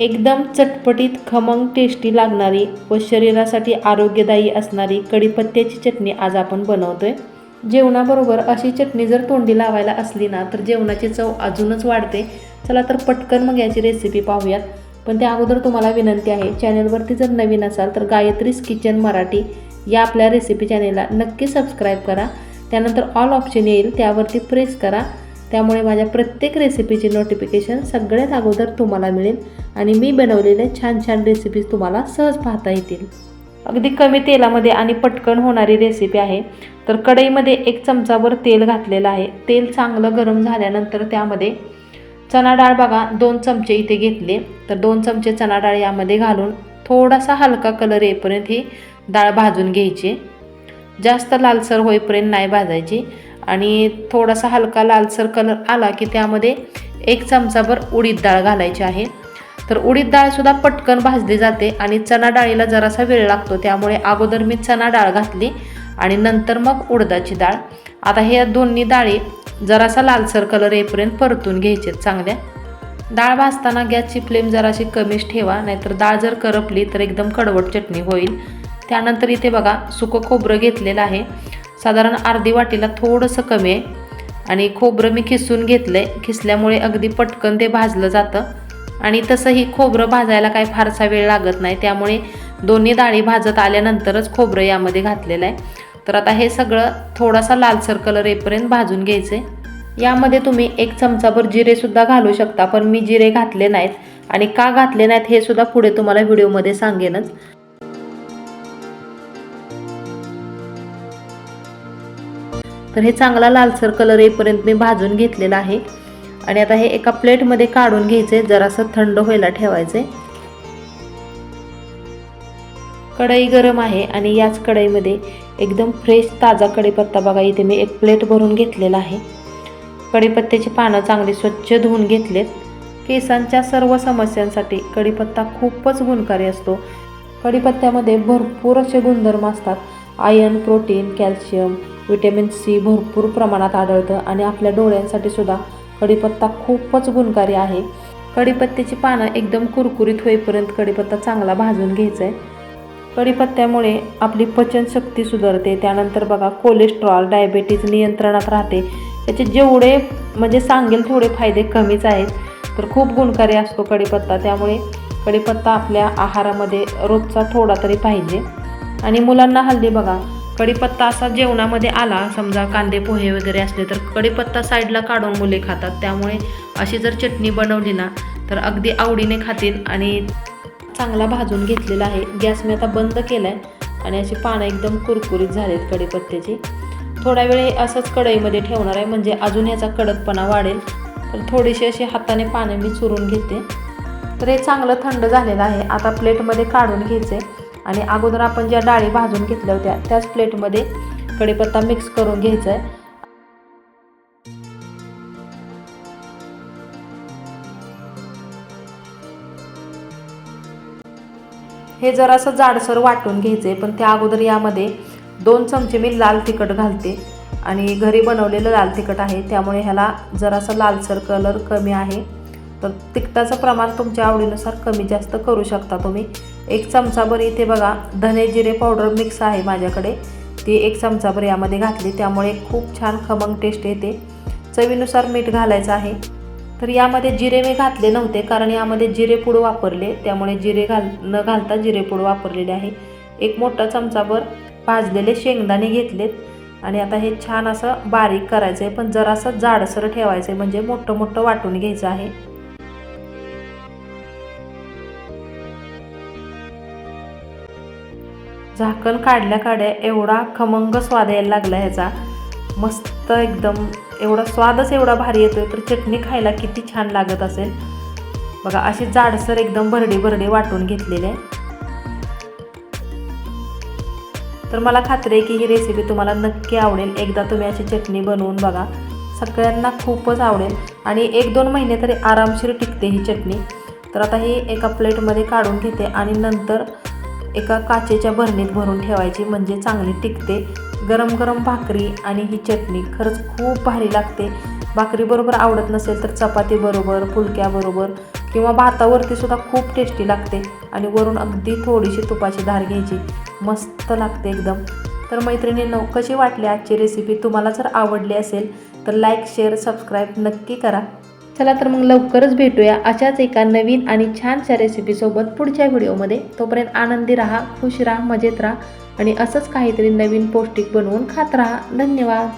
एकदम चटपटीत खमंग टेस्टी लागणारी व शरीरासाठी आरोग्यदायी असणारी कढीपत्त्याची चटणी आज आपण बनवतोय. जेवणाबरोबर अशी चटणी जर तोंडी लावायला असली ना तर जेवणाची चव अजूनच वाढते. चला तर पटकन मग याची रेसिपी पाहूयात. पण त्या अगोदर तुम्हाला विनंती आहे चॅनलवरती जर नवीन असाल तर गायत्रीज किचन मराठी या आपल्या रेसिपी चॅनेलला नक्की सबस्क्राईब करा. त्यानंतर ऑल ऑप्शन येईल त्यावरती प्रेस करा. त्यामुळे माझ्या प्रत्येक रेसिपीची नोटिफिकेशन सगळ्यात अगोदर तुम्हाला मिळेल आणि मी बनवलेले छान छान रेसिपीज तुम्हाला सहज पाहता येतील. अगदी कमी तेलामध्ये आणि पटकन होणारी रेसिपी आहे. तर कढईमध्ये एक चमचाभर तेल घातलेलं आहे. तेल चांगलं गरम झाल्यानंतर त्यामध्ये चणा डाळ बघा दोन चमचे इथे घेतले. तर दोन चमचे चणा डाळ यामध्ये घालून थोडासा हलका कलर येईपर्यंत ही डाळ भाजून घ्यायची. जास्त लालसर होईपर्यंत नाही भाजायची. आणि थोडासा हलका लालसर कलर आला की त्यामध्ये एक चमचाभर उडीद डाळ घालायची आहे. तर उडीद डाळसुद्धा पटकन भाजली जाते आणि चणा डाळीला जरासा वेळ लागतो. त्यामुळे अगोदर मी चणा डाळ घातली आणि नंतर मग उडदाची डाळ. आता हे दोन्ही डाळी जरासा लालसर कलर येईपर्यंत परतून घ्यायचे चांगल्या. डाळ भाजताना गॅसची फ्लेम जराशी कमीच ठेवा नाहीतर डाळ जर करपली तर एकदम कडवट चटणी होईल. त्यानंतर इथे बघा सुकं खोबरं घेतलेलं आहे. साधारण अर्धी वाटीला थोडंसं कमी आहे. आणि खोबरं मी खिसून घेतलं आहे खिसल्यामुळे अगदी पटकन ते भाजलं जातं. आणि तसंही खोबरं भाजायला काही फारसा वेळ लागत नाही. त्यामुळे दोन्ही डाळी भाजत आल्यानंतरच खोबरं यामध्ये घातलेलं आहे. तर आता हे सगळं थोडासा लालसर कलर येईपर्यंत भाजून घ्यायचं आहे यामध्ये तुम्ही एक चमचाभर जिरेसुद्धा घालू शकता पण मी जिरे घातले नाहीत. आणि का घातले नाहीत हे सुद्धा पुढे तुम्हाला व्हिडिओमध्ये सांगेनच. तर हे चांगला लालसर कलर येईपर्यंत मी भाजून घेतलेला आहे. आणि आता हे एका प्लेटमध्ये काढून घ्यायचे जरासं थंड व्हायला ठेवायचे. कढई गरम आहे आणि याच कढईमध्ये एकदम फ्रेश ताजा कढीपत्ता बघा इथे मी एक प्लेट भरून घेतलेला आहे. कढीपत्त्याची पानं चांगली स्वच्छ धुवून घेतलेत. केसांच्या सर्व समस्यांसाठी कढीपत्ता खूपच गुणकारी असतो. कढीपत्त्यामध्ये भरपूर असे गुणधर्म असतात. Iron protein calcium vitamin C भरपूर प्रमाणात आढळतं आणि आपल्या डोळ्यांसाठी सुद्धा कढीपत्ता खूपच गुणकारी आहे. कढीपत्त्याची पानं एकदम कुरकुरीत होईपर्यंत कढीपत्ता चांगला भाजून घ्यायचा आहे कढीपत्त्यामुळे आपली पचनशक्ती सुधारते. त्यानंतर बघा कोलेस्ट्रॉल डायबेटीज नियंत्रणात राहते. याचे जेवढे म्हणजे सांगेल थोडे फायदे कमीच आहेत. तर खूप गुणकारी असतो कढीपत्ता. त्यामुळे कढीपत्ता आपल्या आहारामध्ये रोजचा थोडा तरी पाहिजे. आणि मुलांना हल्ली बघा कढीपत्ता असा जेवणामध्ये आला समजा कांदे पोहे वगैरे असले तर कढीपत्ता साईडला काढून मुले खातात. त्यामुळे अशी जर चटणी बनवली ना तर अगदी आवडीने खातील आणि चांगला भाजून घेतलेला आहे. गॅस मी आता बंद केला आहे आणि अशी पानं एकदम कुरकुरीत झालेत कढीपत्त्याची. थोडा वेळ असंच कढईमध्ये ठेवणार आहे म्हणजे अजून ह्याचा कडकपणा वाढेल. तर थोडीशी अशी हाताने पानं मी चुरून घेते. तर हे चांगलं थंड झालेलं आहे. आता प्लेटमध्ये काढून घ्यायचे. आणि अगोदर आपण ज्या डाळी भाजून घेतल्या होत्या त्याच प्लेटमध्ये कढीपत्ता मिक्स करून घ्यायचा आहे हे जरासं जाडसर वाटून घ्यायचे पण त्या अगोदर यामध्ये दोन चमचे मी लाल तिखट घालते. आणि घरी बनवलेलं लाल तिखट आहे त्यामुळे ह्याला जरासा लालसर कलर कमी आहे. तर तिखटाचं प्रमाण तुमच्या आवडीनुसार कमी जास्त करू शकता तुम्ही. एक चमचाभर इथे बघा धने जिरे पावडर मिक्स आहे माझ्याकडे. ती एक चमचाभर यामध्ये घातली त्यामुळे खूप छान खमंग टेस्ट येते. चवीनुसार मीठ घालायचं आहे. तर यामध्ये जिरे मी घातले नव्हते कारण यामध्ये जिरेपूड वापरले त्यामुळे जिरे घाल न घालता जिरेपूड वापरलेले आहे. एक मोठा चमचाभर भाजलेले शेंगदाणे घेतलेत. आणि आता हे छान असं बारीक करायचं आहे पण जरासं जाडसर ठेवायचं आहे म्हणजे मोठं मोठं वाटून घ्यायचं आहे. झाकण काढल्या काढ्या एवढा खमंग स्वाद यायला लागला ह्याचा. मस्त एकदम एवढा स्वादच एवढा भारी येतोय तर चटणी खायला किती छान लागत असेल. बघा अशी जाडसर एकदम भरडी भरडी वाटून घेतलेली आहे. तर मला खात्री आहे की ही रेसिपी तुम्हाला नक्की आवडेल. एकदा तुम्ही अशी चटणी बनवून बघा. सगळ्यांना खूपच आवडेल. आणि एक दोन महिने तरी आरामशीर टिकते ही चटणी. तर आता ही एका प्लेटमध्ये काढून घेते आणि नंतर एका काचेच्या भरणीत भरून ठेवायची म्हणजे चांगली टिकते. गरम गरम भाकरी आणि ही चटणी खरंच खूप भारी लागते. भाकरीबरोबर आवडत नसेल तर चपातीबरोबर फुलक्याबरोबर किंवा भातावरती सुद्धा खूप टेस्टी लागते आणि वरून अगदी थोडीशी तुपाची धार घ्यायची. मस्त लागते एकदम. तर मैत्रिणींनो कशी वाटली आजची रेसिपी तुम्हाला जर आवडली असेल तर लाईक शेअर सबस्क्राईब नक्की करा. चला तर मग लवकरच भेटूया अशाच एका नवीन आणि छानशा रेसिपीसोबत पुढच्या व्हिडिओमध्ये. तोपर्यंत आनंदी राहा खुश राहा मजेत राहा आणि असंच काहीतरी नवीन पौष्टिक बनवून खात राहा. धन्यवाद.